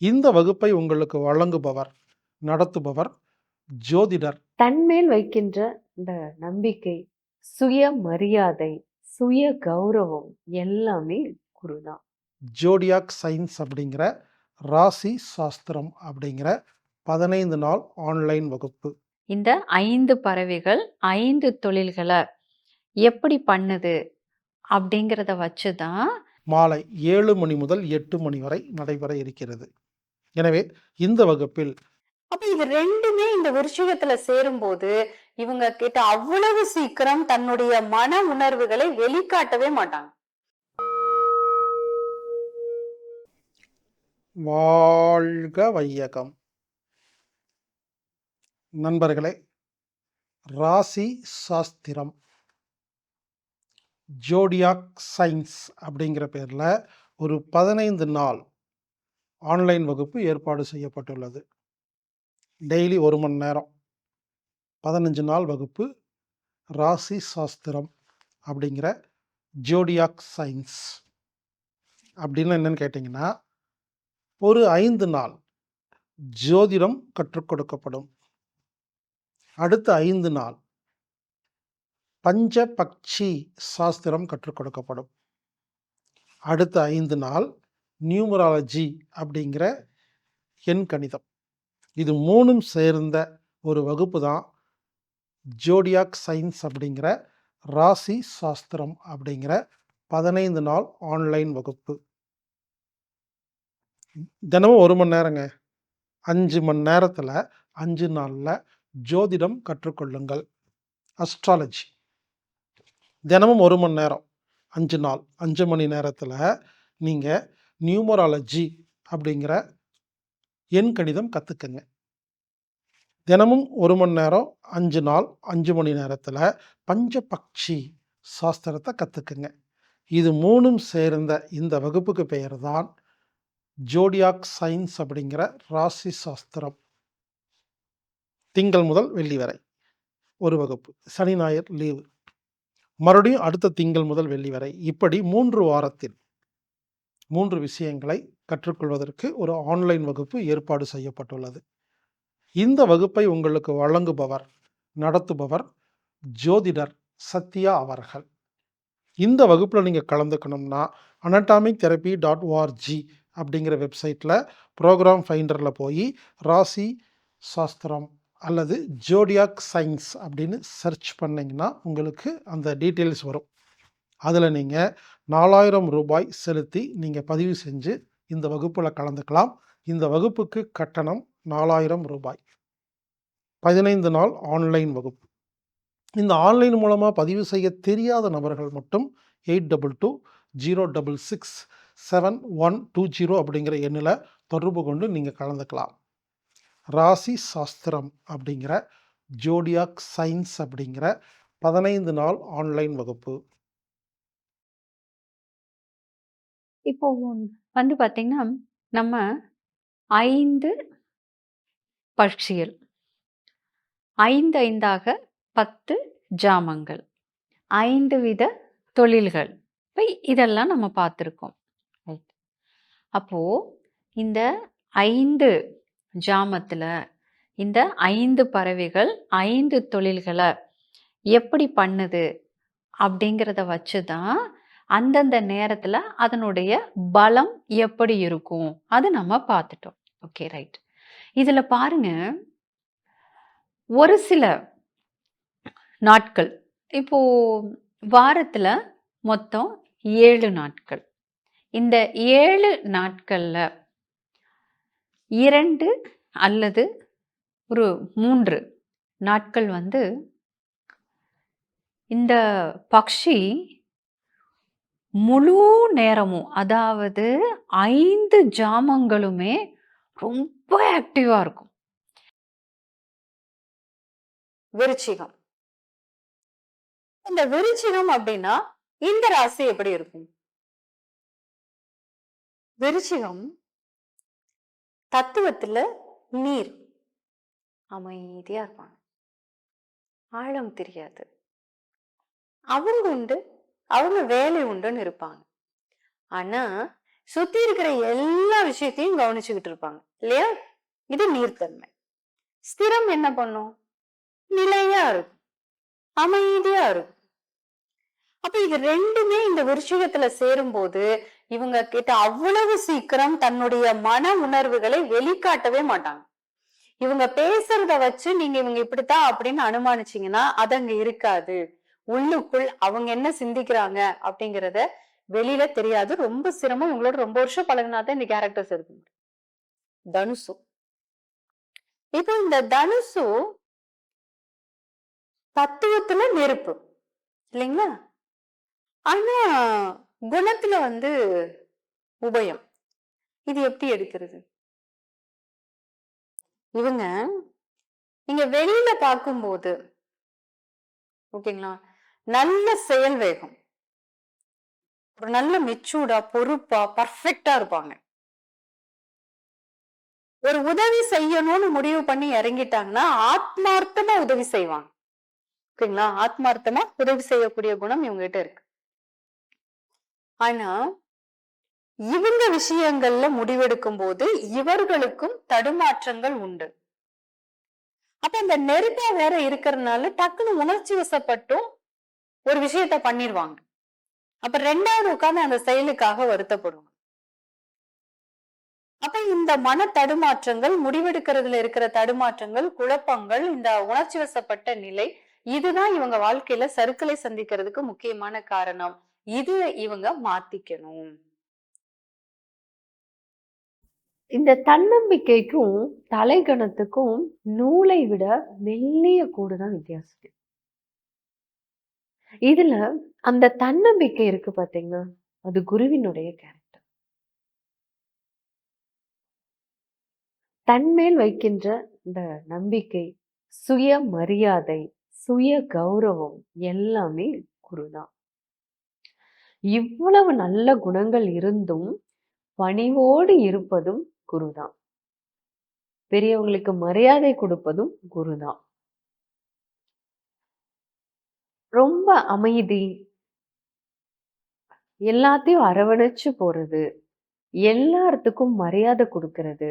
இந்த வகுப்பை உங்களுக்கு வழங்குபவர், நடத்துபவர் ஜோதிடர் தன்மேல் வைக்கின்ற இந்த நம்பிக்கை, சுயமரியாதை, சுய கௌரவம் எல்லாமே குருதான். ஜோடியாக் சயின்ஸ் அப்படிங்கிற ராசி சாஸ்திரம் அப்படிங்கிற 15 நாள் ஆன்லைன் வகுப்பு. இந்த 5 பறவைகள் 5 தொழில்கள எப்படி பண்ணுது? அப்படிங்கிறத வச்சு தான் மாலை 7 மணி முதல் 8 மணி வரை நடைபெற இருக்கிறது. எனவே இந்த வகுப்பில் அப்ப இது 2மே இந்த விருச்சிகத்துல சேரும்போது, இவங்க கிட்ட அவ்வளவு சீக்கிரம் தன்னுடைய மன உணர்வுகளை வெளிக்காட்டவே மாட்டாங்க. வாழ்க வையகம். நண்பர்களே, ராசி சாஸ்திரம், ஜோடியாக் சயின்ஸ் அப்படிங்கிற பேர்ல ஒரு 15 நாள் ஆன்லைன் வகுப்பு ஏற்பாடு செய்யப்பட்டுள்ளது. டெய்லி ஒரு மணி நேரம். 15 நாள் வகுப்பு ராசி சாஸ்திரம் அப்படிங்கிற ஜோடியாக் சயின்ஸ். அப்படின்னு என்னன்னு கேட்டிங்கன்னா ஒரு ஐந்து நாள் ஜோதிடம் கற்றுக் கொடுக்கப்படும். அடுத்த ஐந்து நாள் பஞ்சபக்ஷி சாஸ்திரம் கற்றுக் கொடுக்கப்படும். அடுத்த ஐந்து நாள் நியூமராலஜி அப்படிங்கிற எண் கணிதம். இது மூணும் சேர்ந்த ஒரு வகுப்பு தான் ஜோடியாக் சயின்ஸ் அப்படிங்கிற ராசி சாஸ்திரம் அப்படிங்கிற 15 நாள் ஆன்லைன் வகுப்பு. தினமும் ஒரு மணி நேரங்க. அஞ்சு மணி நேரத்தில் அஞ்சு நாளில் ஜோதிடம் கற்றுக்கொள்ளுங்கள். அஸ்ட்ராலஜி. தினமும் ஒரு மணி நேரம். அஞ்சு நாள். அஞ்சு மணி நேரத்தில் நீங்கள் நியூமராலஜி அப்படிங்கிற எண் கணிதம் கற்றுக்குங்க தினமும் ஒரு மணி நேரம் அஞ்சு நாள் அஞ்சு மணி நேரத்தில் பஞ்சபக்ஷி சாஸ்திரத்தை கற்றுக்குங்க இது மூணும் சேர்ந்த இந்த வகுப்புக்கு பெயர் தான் ஜோடியாக் சயின்ஸ் அப்படிங்கிற ராசி சாஸ்திரம். திங்கள் முதல் வெள்ளி வரை ஒரு வகுப்பு. சனி, ஞாயிறு லீவு. மறுபடியும் அடுத்த திங்கள் முதல் வெள்ளி வரை. இப்படி மூன்று வாரத்தில் மூன்று விஷயங்களை கற்றுக்கொள்வதற்கு ஒரு ஆன்லைன் வகுப்பு ஏற்பாடு செய்யப்பட்டுள்ளது. இந்த வகுப்பை உங்களுக்கு வழங்குபவர், நடத்துபவர் ஜோதிடர் சத்யா அவர்கள். இந்த வகுப்பில் நீங்கள் கலந்துக்கணும்னா அனடாமிக் தெரபி டாட் ஓஆர்ஜி அப்படிங்கிற வெப்சைட்டில் ப்ரோக்ராம் ஃபைண்டரில் போய் ராசி சாஸ்திரம் அல்லது ஜோடியாக் சயின்ஸ் அப்படின்னு சர்ச் பண்ணிங்கன்னா உங்களுக்கு அந்த டீட்டெயில்ஸ் வரும். அதில் நீங்கள் நாலாயிரம் ரூபாய் செலுத்தி நீங்கள் பதிவு செஞ்சு இந்த வகுப்பில் கலந்துக்கலாம். இந்த வகுப்புக்கு கட்டணம் நாலாயிரம் ரூபாய் பதினைந்து நாள் ஆன்லைன் வகுப்பு. இந்த ஆன்லைன் மூலமாக பதிவு செய்ய தெரியாத நபர்கள் மட்டும் 8220667120 அப்படிங்கிற எண்ணில் தொடர்பு கொண்டு நீங்கள் கலந்துக்கலாம். ராசி சாஸ்திரம் அப்படிங்கிற ஜோடியாக் சயின்ஸ் அப்படிங்கிற 15 நாள் ஆன்லைன் வகுப்பு. இப்போ வந்து பார்த்திங்கன்னா நம்ம ஐந்து பட்சிகள். 5 5ஆக 10 ஜாமங்கள். ஐந்து வித தொழில்கள். இப்ப இதெல்லாம் நம்ம பார்த்துருக்கோம். ரைட். அப்போது இந்த ஐந்து ஜாமத்தில் இந்த ஐந்து பறவைகள் ஐந்து தொழில்களை எப்படி பண்ணுது? அப்படிங்கிறத வச்சு தான் அந்தந்த நேரத்துல அதனுடைய பலம் எப்படி இருக்கும்? அது நம்ம பார்த்துட்டோம். Okay right. இதுல பாருங்க ஒரு சில நாட்கள். இப்போ வாரத்துல மொத்தம் ஏழு நாட்கள். இந்த ஏழு நாட்கள்ல இரண்டு அல்லது ஒரு மூன்று நாட்கள் வந்து இந்த பக்ஷி முழு நேரமும் அதாவது ஐந்து ஜாமங்களுமே ரொம்ப ஆக்டிவா இருக்கும். விருச்சிகம். இந்த விருச்சிகம் அப்படின்னா இந்த ராசி எப்படி இருக்கும்? விருச்சிகம் தத்துவத்துல நீர். அமைதியா இருப்பாங்க. ஆழம் தெரியாது. அவங்க உண்டு, அவங்க வேலை உண்டுன்னு இருப்பாங்க. ஆனா சுத்தி இருக்கிற எல்லா விஷயத்தையும் கவனிச்சுக்கிட்டு இருப்பாங்க. இல்லையா? இது நீர்த்தன்மை. ஸ்திரம் என்ன பண்ணும்? நிலையா இருக்கும். அமைதியா இருக்கும். அப்ப இது ரெண்டுமே இந்த விருச்சிகத்துல சேரும்போது இவங்க கிட்ட அவ்வளவு சீக்கிரம் தன்னுடைய மன உணர்வுகளை வெளிக்காட்டவே மாட்டாங்க. இவங்க பேசுறத வச்சு நீங்க இவங்க இப்படித்தான் அப்படின்னு அனுமானிச்சீங்கன்னா அது அங்க இருக்காது. உள்ளுக்குள் அவங்க என்ன சிந்திக்கிறாங்க அப்படிங்கறத வெளியில தெரியாது. ரொம்ப சிரமம். உங்களோட ரொம்ப வருஷம் பழகினாதான் இந்த கேரக்டர்ஸ் இருக்கு தனுசு. இப்போ இந்த தனுசு தத்துவத்துல நெருப்பு. இல்லைங்களா? ஆனா குணத்துல வந்து உபயம். இது எப்படி எடுக்கிறது? இவங்க நீங்க வெளியில பார்க்கும்போது ஓகேங்களா? நல்ல செயல் வேகம். ஒரு நல்ல மெச்சூர்டா பொறுப்பா பர்ஃபெக்டா இருப்பாங்க. ஒரு உதவி செய்யணும்னு முடிவு பண்ணி இறங்கிட்டாங்கன்னா ஆத்மார்த்தமா உதவி செய்வாங்க. ஓகேங்களா? ஆத்மார்த்தமா உதவி செய்யக்கூடிய குணம் இவங்க கிட்ட இருக்கு. ஆனா இவங்க விஷயங்கள்ல முடிவெடுக்கும் போது இவர்களுக்கும் தடுமாற்றங்கள் உண்டு. அப்ப அந்த நெருப்பா வேற இருக்கிறதுனால டக்குன்னு உணர்ச்சி வசப்பட்டும் ஒரு விஷயத்த பண்ணிடுவாங்க அப்ப ரெண்டாவது உட்கார்ந்து அந்த செயலுக்காக வருத்தப்படுவாங்க. அப்ப இந்த மன தடுமாற்றங்கள் முடிவெடுக்கிறதுல இருக்கிற தடுமாற்றங்கள் குழப்பங்கள் இந்த உணர்ச்சி வசப்பட்ட நிலை இதுதான் இவங்க வாழ்க்கையில சறுக்கலை சந்திக்கிறதுக்கு முக்கியமான காரணம். இது இவங்க மாத்திக்கணும். இந்த தன்னம்பிக்கைக்கும் தலைகணத்துக்கும் நூலை விட மெல்லிய கூடுதான் வித்தியாசம். இதுல அந்த தன்னம்பிக்கை இருக்கு பாத்தீங்கன்னா அது குருவினுடைய கேரக்டர் தன்மேல் வைக்கின்ற இந்த நம்பிக்கை சுய மரியாதை சுய கௌரவம் எல்லாமே குருதான். இவ்வளவு நல்ல குணங்கள் இருந்தும் பணிவோடு இருப்பதும் குருதான். பெரியவங்களுக்கு மரியாதை கொடுப்பதும் குருதான். ரொம்ப அமைதி. எல்லாத்தையும் அரவணைச்சு போறது. எல்லாத்துக்கும் மரியாதை கொடுக்கறது.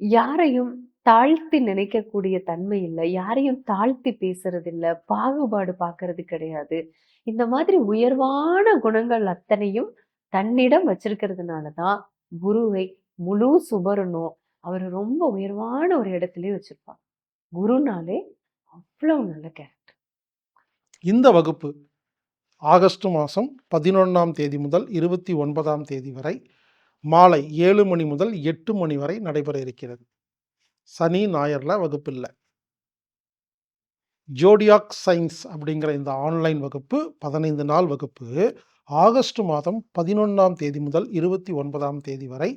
யாரையும் தாழ்த்தி நினைக்கக்கூடிய தன்மை இல்லை. யாரையும் தாழ்த்தி பேசுறது இல்லை பாகுபாடு பார்க்கறது கிடையாது. இந்த மாதிரி உயர்வான குணங்கள் அத்தனையும் தன்னிடம் வச்சிருக்கிறதுனாலதான் குருவை முழு சுபரனும் அவர் ரொம்ப உயர்வான ஒரு இடத்துலயே வச்சிருப்பாங்க குருனாலே அவ்வளவு நல்ல கேரக்டர் இந்த வகுப்பு ஆகஸ்ட் மாதம் பதினொன்றாம் தேதி முதல் இருபத்தி ஒன்பதாம் தேதி வரை மாலை ஏழு மணி முதல் எட்டு மணி வரை நடைபெற இருக்கிறது. சனி ஞாயிறில் வகுப்பு இல்லை. ஜோடியாக் சயின்ஸ் அப்படிங்கிற இந்த ஆன்லைன் வகுப்பு பதினைந்து நாள் வகுப்பு ஆகஸ்ட் மாதம் பதினொன்றாம் தேதி முதல் இருபத்தி ஒன்பதாம் தேதி வரை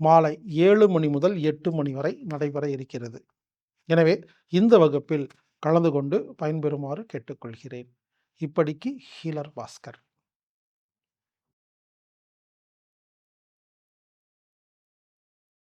மாலை ஏழு மணி முதல் எட்டு மணி வரை நடைபெற இருக்கிறது. எனவே இந்த வகுப்பில் கலந்து கொண்டு பயன்பெறுமாறு கேட்டுக்கொள்கிறேன். இப்படிக்கு ஹீலர் பாஸ்கர்.